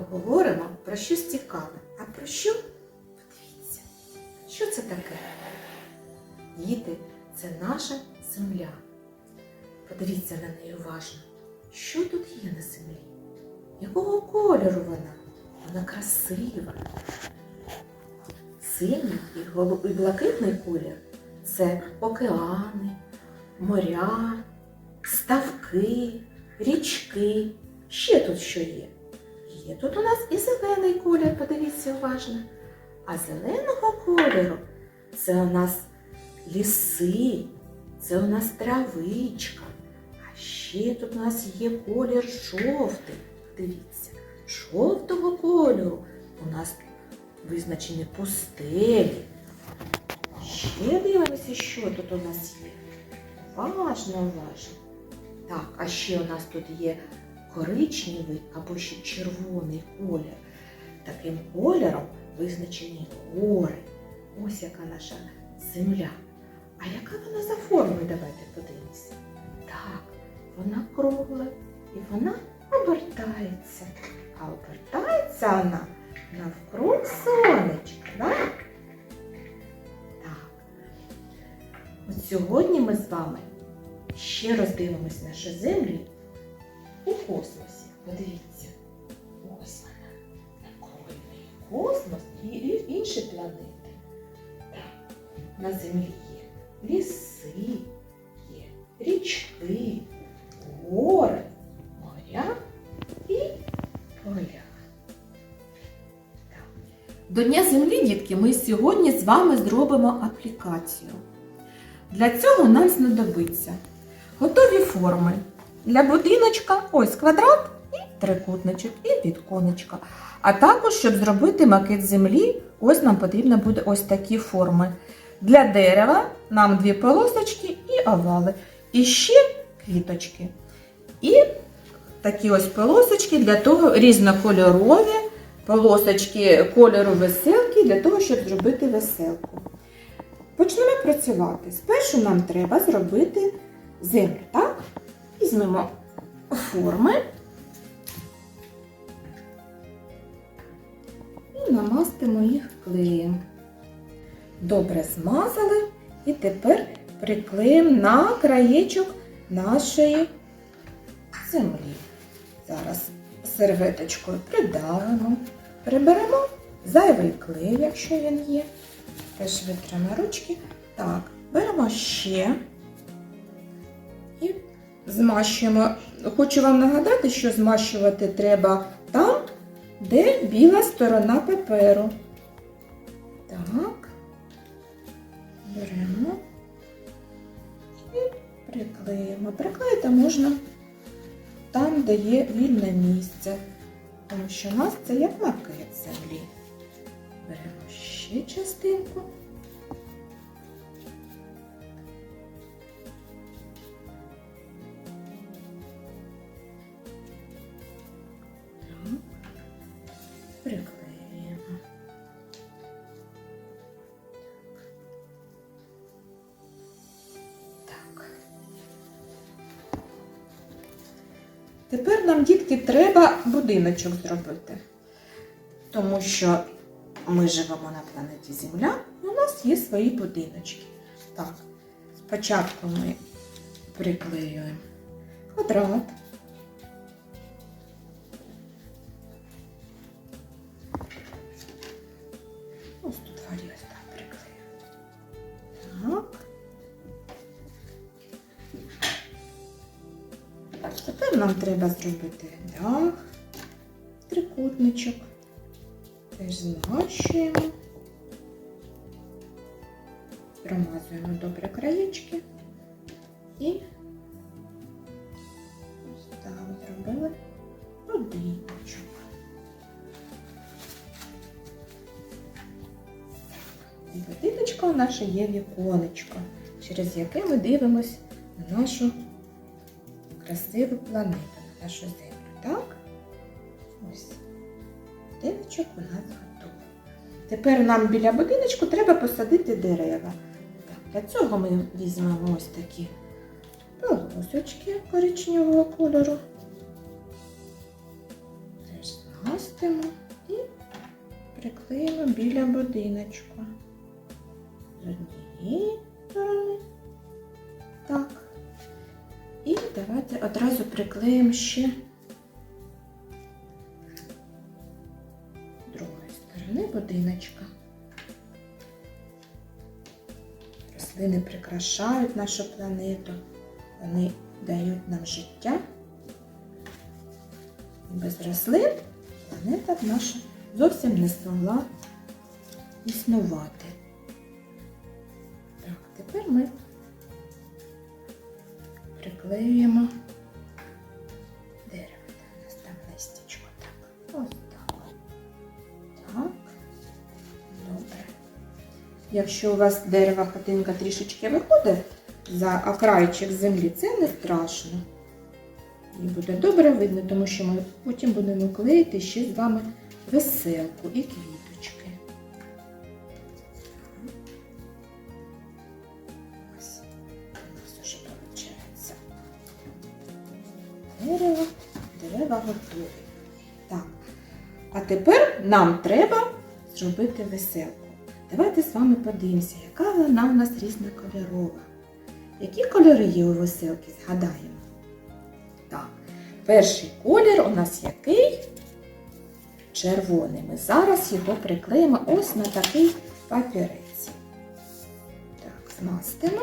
поговоримо про щось цікаве. А про що? Подивіться, що це таке? Діти, це наша земля. Подивіться на неї уважно. Що тут є на землі? Якого кольору вона? Вона красива. Синій і блакитний колір це океани, моря, ставки, річки. Ще тут що є? Є тут у нас і зелений колір, подивіться уважно. А зеленого кольору це у нас ліси, це у нас травичка. А ще тут у нас є колір жовтий. Дивіться, жовтого кольору у нас визначені пустелі. Ще дивимося, що тут у нас є. Уважно, уважно. Так, а ще у нас тут є коричневий або ще червоний колір. Таким кольором визначені гори. Ось яка наша земля. А яка вона за формою? Давайте подивимося. Так, вона кругла і вона обертається. А обертається вона навкруг сонечка, так? Так. От сьогодні ми з вами ще раз дивимось нашу землю космосі. Подивіться. Ось вона. Навколишній космос і інші планети. Так. На землі є ліси, є річки, гори, моря і поля. До Дня Землі, дітки, ми сьогодні з вами зробимо аплікацію. Для цього нам знадобиться готові форми. Для будиночка ось квадрат і трикутничок, і віконечка. А також, щоб зробити макет землі, ось нам потрібно буде ось такі форми. Для дерева нам дві полосочки і овали. І ще квіточки. І такі ось полосочки для того різнокольорові полосочки кольору веселки для того, щоб зробити веселку. Почнемо працювати. Спершу нам треба зробити землю, так? Візьмемо форми і намастимо їх клеєм. Добре змазали і тепер приклеїмо на краєчок нашої землі. Зараз серветочкою придавимо, приберемо зайвий клей, якщо він є. Теж витримо ручки. Так, беремо ще змащуємо. Хочу вам нагадати, що змащувати треба там, де біла сторона паперу. Так, беремо і приклеїмо. Приклеїти можна там, де є вільне місце, тому що у нас це як макет землі. Беремо ще частинку. Тепер нам, дітки, треба будиночок зробити. Тому що ми живемо на планеті Земля, і у нас є свої будиночки. Так, спочатку ми приклеюємо квадрат. Нам треба зробити дах, трикутничок. Теж змащуємо, промазуємо добре краєчки і ось так зробили будиночок. І будиночка наша є віконечко, через яке ми дивимось на нашу красиву планету, на нашу землю. Так? Ось. Будиночок у нас готовий. Тепер нам біля будиночку треба посадити дерева. Для цього ми візьмемо ось такі полосочки коричневого кольору. Теж і приклеїмо біля будиночку. З однієї сторони. Давайте одразу приклеїмо ще з другої сторони будиночка. Рослини прикрашають нашу планету, вони дають нам життя. І без рослин планета наша зовсім не змогла існувати. Так, тепер ми приклеюємо дерево. Де у нас там листячко. Так, ось так. Так. Добре. Якщо у вас дерева хатинка трішечки виходить за окрайчик землі, це не страшно. І буде добре видно, тому що ми потім будемо клеїти ще з вами веселку і квіточки. Дерево, дерева готові. Так. А тепер нам треба зробити веселку. Давайте з вами подивимося, яка вона у нас різнокольорова. Які кольори є у веселки, згадаємо. Так, перший колір у нас який? Червоний. Ми зараз його приклеїмо ось на такий папірець. Так, змастимо.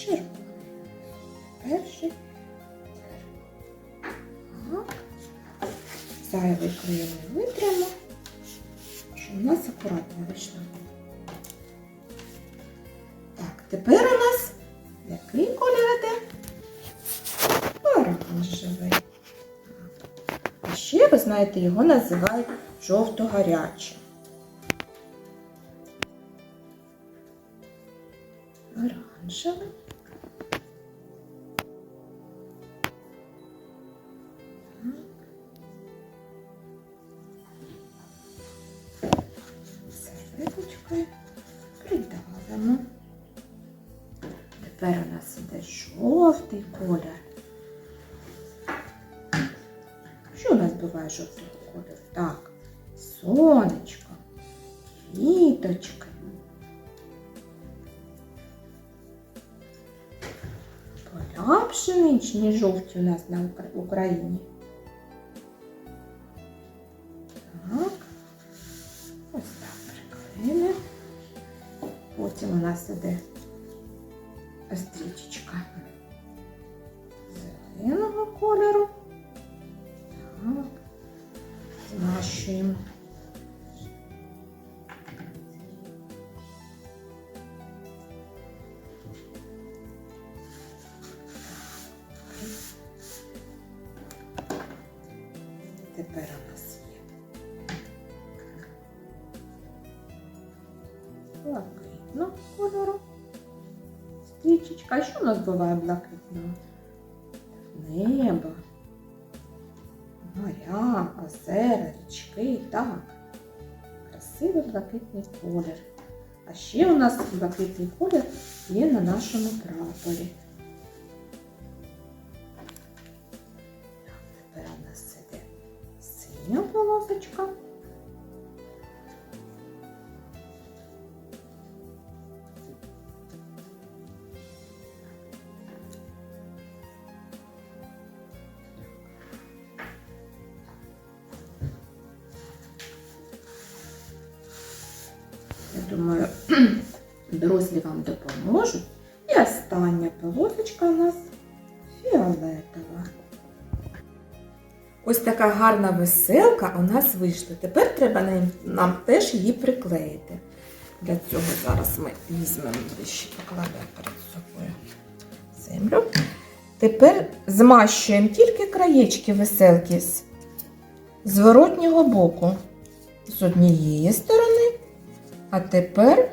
Червоний. Перший. Зайвий клей ми витримо, щоб у нас акуратно вийшло. Так, тепер у нас який колір іде? Оранжевий. А ще, ви знаєте, його називають жовто-гарячим. Придавимо. Тепер у нас іде жовтий колір. Що у нас буває жовтий колір? Так, сонечко, квіточки. Поля пшеничні жовті у нас на Укра- Україні. Потім Стрічечка. А що у нас буває блакитного? Небо, моря, озера, річки, так. Красивий блакитний колір. А ще у нас блакитний колір є на нашому прапорі. Думаю, дорослі вам допоможуть. І остання полосочка у нас фіолетова. Ось така гарна веселка у нас вийшла. Тепер треба нам, теж її приклеїти. Для цього зараз ми візьмемо ще покладемо перед собою землю. Тепер змащуємо тільки краєчки веселки з зворотнього боку. З однієї сторони, а тепер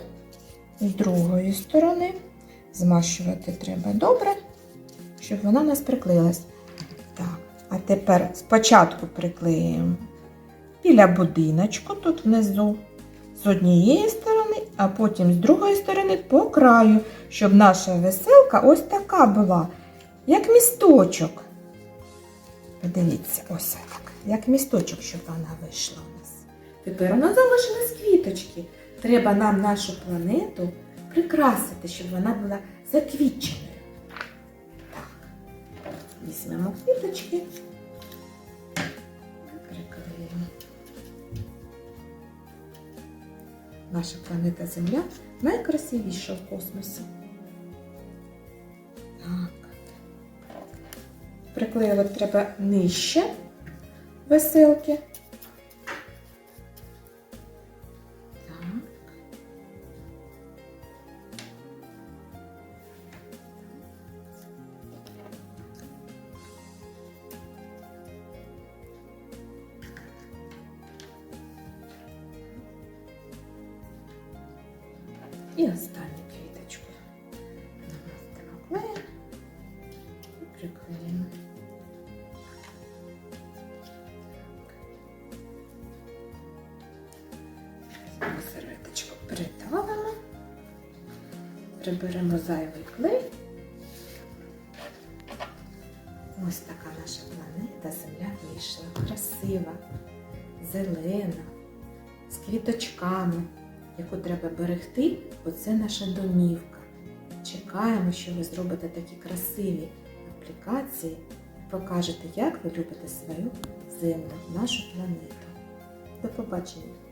з другої сторони. Змащувати треба добре, щоб вона у нас приклеїлась. Так, а тепер спочатку приклеїмо біля будиночку тут внизу з однієї сторони а потім з другої сторони по краю, щоб наша веселка ось така була, як місточок. Подивіться, ось так, як місточок, щоб вона вийшла у нас. Тепер у нас залишились квіточки. Треба нам нашу планету прикрасити, щоб вона була заквітченою. Так, візьмемо квіточки. Приклеїмо. Наша планета Земля найкрасивіша в космосі. Так. Приклеювати треба нижче веселки. І останню квіточку. Намастимо клеєм і приклеїмо. Серветочку, придавимо, приберемо зайвий клей. Ось така наша планета Земля вийшла. Красива, зелена, з квіточками, яку треба берегти, бо це наша домівка. Чекаємо, що ви зробите такі красиві аплікації і покажете, як ви любите свою землю, нашу планету. До побачення!